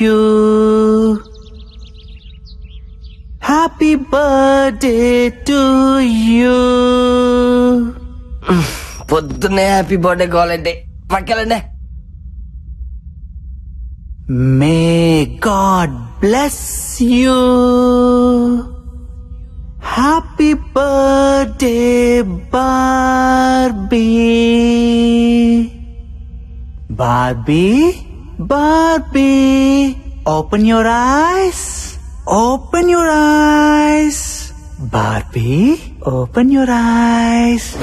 you. Happy birthday to you. పొద్దున్నే happy birthday కావాలంటే పక్కెళ్ళండి May God bless you. Happy birthday, Barbie. Barbie, Barbie, open your eyes. Open your eyes. Barbie, open your eyes.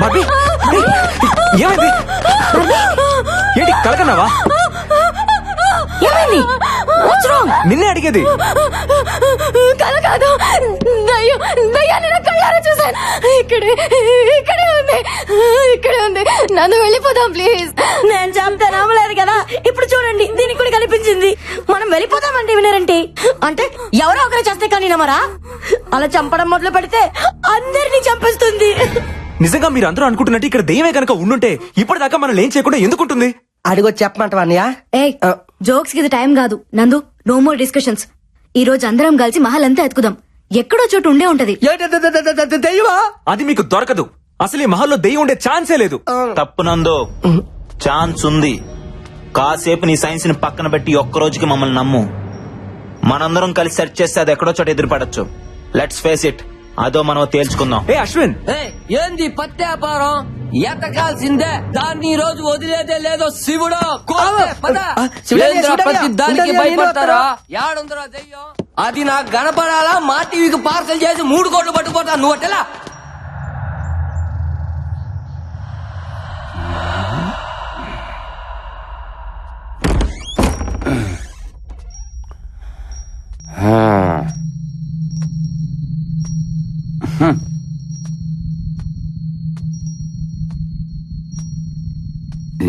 Barbie, ఏయ్, ఏమైంది ఏంటి కలకన్నావా నిన్నే అడిగేది. కల కాదు. దయ్యం దయ్యాన్ని నా కళ్ళారా చూసాను ఇక్కడే ఇక్కడే ఉంది. ఇక్కడే ఉంది. నన్ను వెళ్ళిపోదాం ప్లీజ్. నేను చెప్తే నమ్మలేదు కదా. ఇప్పుడు చూడండి దీనికి కూడా కనిపించింది. మనం వెళ్ళిపోదామంటే వినరంటే. అంటే ఎవరో ఒకరు చేస్తే కానీ నమ్మరా? అలా చంపడం మొదలు పెడితే అందరినీ చంపేస్తుంది. నిజంగా మీరు అందరూ అనుకుంటున్నట్టు ఇక్కడ దెయ్యమే కనుక ఉండుంటే ఇప్పటిదాకా మనం ఏం చేయకుండా ఎందుకుంటుంది? అడిగొచ్చి చెప్పమంటావా అన్నయ్య? ఏ జోక్స్కి ఇది టైం కాదు. నందు నో మోర్ డిస్కషన్స్ ఈ రోజు అందరం కలిసి మహల్ అంతా ఎత్తుకుదాం. ఎక్కడో చోటు ఉండే ఉంటది. దెయ్యమా? అది మీకు దొరకదు. అసలు ఈ మహల్లో దెయ్యం ఉండే ఛాన్సే లేదు. తప్పునందో ఛాన్స్ ఉంది. కాసేపు నీ సైన్స్ని పక్కన పెట్టి ఒక్క రోజుకి మమ్మల్ని నమ్ము. మనందరం కలిసి సెర్చ్ చేస్తే అది ఎక్కడో చోట ఎదురుపడచ్చు. లెట్స్ ఫేస్ ఇట్ అదో మనం తేల్చుకుందాం. ఏ అశ్విన్. ఏంది పత్తి వ్యాపారం ఎతకాల్సిందే దాన్ని ఈ రోజు వదిలేదే లేదో శివుడు. కోస్తే పద. ఏంద్రా ప్రతి దానికి భయపడతారా? యాడుందిరా దెయ్యం అది నాకు కనపడాలా? మా టీవీకి పార్సల్ చేసి మూడు కోట్లు పట్టుకుపోతా నువ్వు అట్టెలా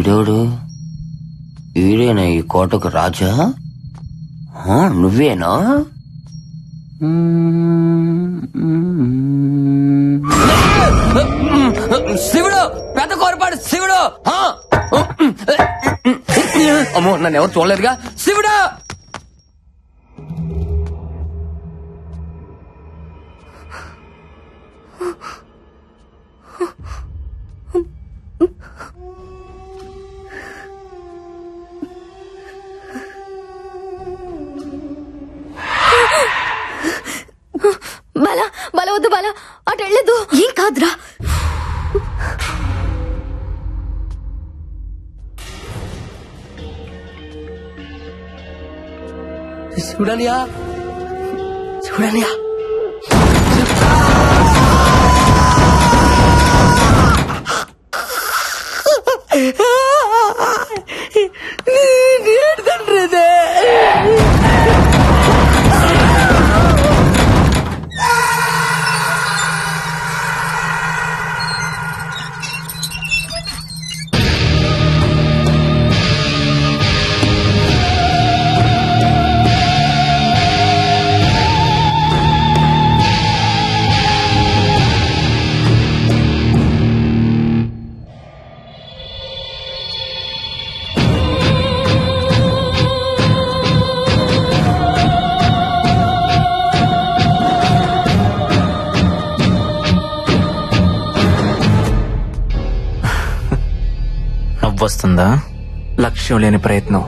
వీడోడు వీడేనా ఈ కోటకు రాజా? నువ్వేనా? శివుడు! పెద్ద కోరపాడు శివుడు! అమ్మో నన్ను ఎవరు చూడలేదుగా? వద్దు బల అటు వెళ్ళదు ఏం కాదురా శివుడనియా శివుడనియా నవ్వొస్తుందా లక్ష్యం లేని ప్రయత్నం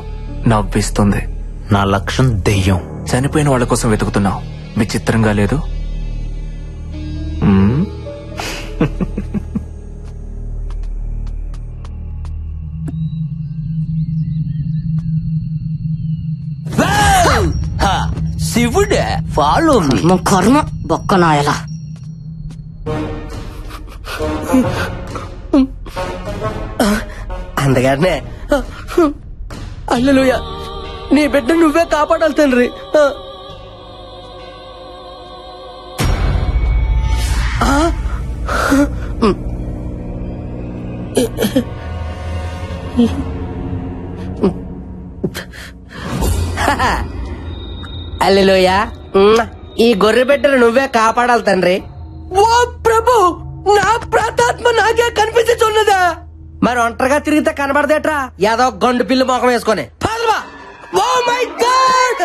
నవ్విస్తుంది. నా లక్ష్యం దెయ్యం. చనిపోయిన వాళ్ళ కోసం వెతుకుతున్నావు. విచిత్రంగా లేదు? శివుడే ఫాలో మీ కర్మ కర్మ బొక్క అందగానే అల్లెలుయ నీ బిడ్డ నువ్వే కాపాడాలి తండ్రి? అల్లెలుయ ఈ గొర్రె బిడ్డను నువ్వే కాపాడాలి తండ్రి. ఓ ప్రభు నా ప్రాతాత్మ నాకే కనిపించున్నదా మరి ఒంటరిగా తిరిగితే కనబడదేట్రా? ఏదో గండు పిల్లి మొఖం వేసుకొని. My God!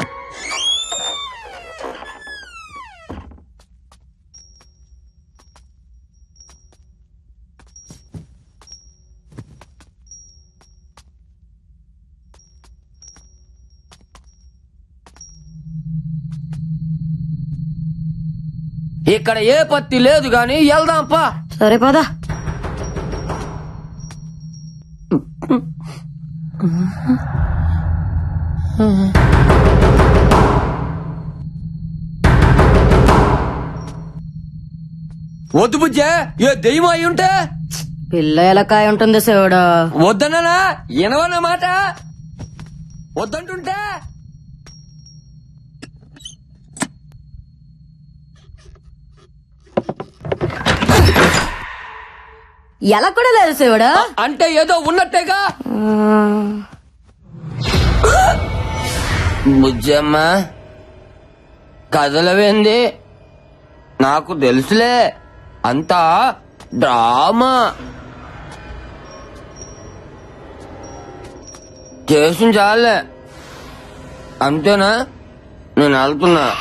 ఇక్కడ ఏ పత్తి లేదు గాని వెళ్దాంపా సరే పదా. వద్దు బుజ్జే ఏ దెయ్యం అయి ఉంటే? పిల్ల ఎలకాయ ఉంటుంది శివుడు. వద్దనా ఎనవన్న మాట వద్దంటుంటే? ఎలా కూడా లేదు శివుడు? అంటే ఏదో ఉన్నట్టేగా. బుజ్జమ్మ కదలవేంది? నాకు తెలుసులే. అంతా డ్రామా. చేసిన చాలే. అంతేనా? నేను వెళ్తున్నా!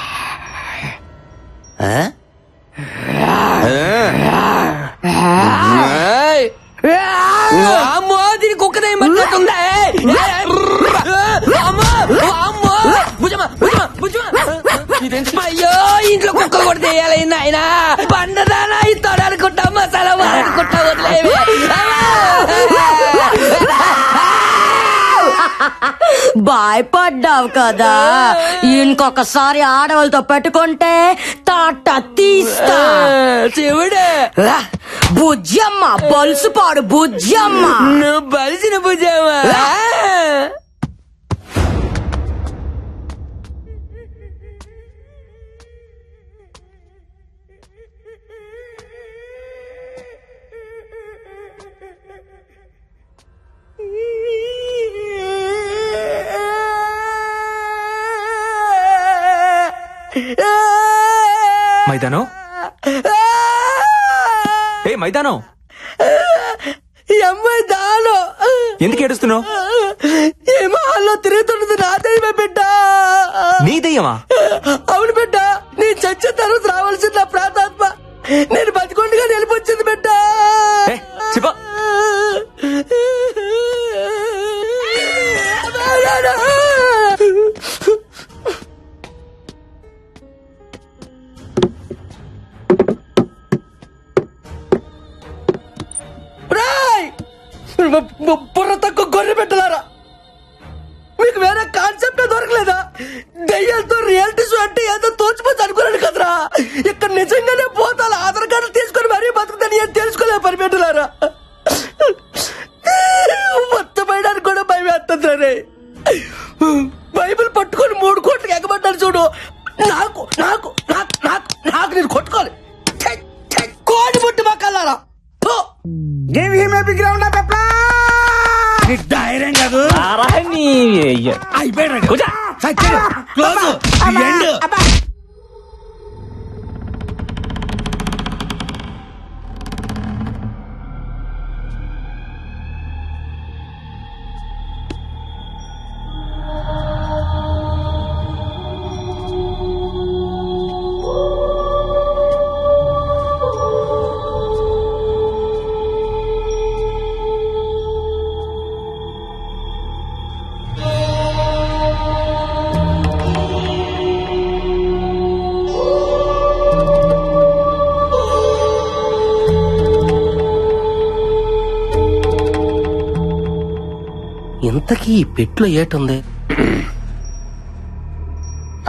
అమ్మో దీని కుక్కదే మట్టుందా అమ్మో అమ్మో భుజమా భుజమా భుజమా అయ్యో ఇంట్లో కుక్క కూడా చేయాలి నాయన పండదానా ఇస్తాడు అనుకుంటా మసాలా వాడుకుంటా వదిలేవి భయపడ్డావు కదా ఇంకొకసారి ఆడవాళ్ళతో పెట్టుకుంటే తాట తీస్తా శివుడు బుజ్జమ్మ బొలుసుపాడు బుజ్జమ్మ. నువ్వు బలిసిన భుజమా మైదానం? మైదానం? ఈ అమ్మాయి దాలో ఎందుకు ఏడుస్తున్నావు? ఈ మహల్లో తిరుగుతున్నది నా దైవమే బిడ్డ. నీ దయ్యమా? అవును బిడ్డ నీ చచ్చిన తర్వాత రావాల్సిన నా ప్రాతాత్మ నేను బుర్ర తక్కువ గొర్రె పెట్టలారా మీకు వేరే కాన్సెప్ట్ దొరకలేదా? దయ్యాలతో రియాలిటీ షో అంటే ఏదో తోచిపోతే అనుకున్నాను కదరా. ఇక్కడ నిజంగానే పోతాను ఆధార్ కార్డులు తీసుకొని మరీ బతుకుతాను ఏం తెలుసుకోలే పని పెట్టలారా మొత్తం పైడానికి కూడా భయం వేస్తుంది రే. బైబిల్ పట్టుకొని మూడు కోట్లకి ఎగబడ్డాను చూడు. నాకు నాకు నాకు నాకు నాకు నేను కొట్టుకోవాలి. కాదు అయిపోయాడు క్లోజ్ ఎండ్ ఇంతకీ ఈ పెట్లో ఏటుంది?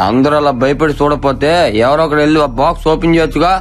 అందరూ అలా భయపడి చూడపోతే ఎవరో ఒకరు వెళ్ళి ఆ బాక్స్ ఓపెన్ చేయొచ్చుగా.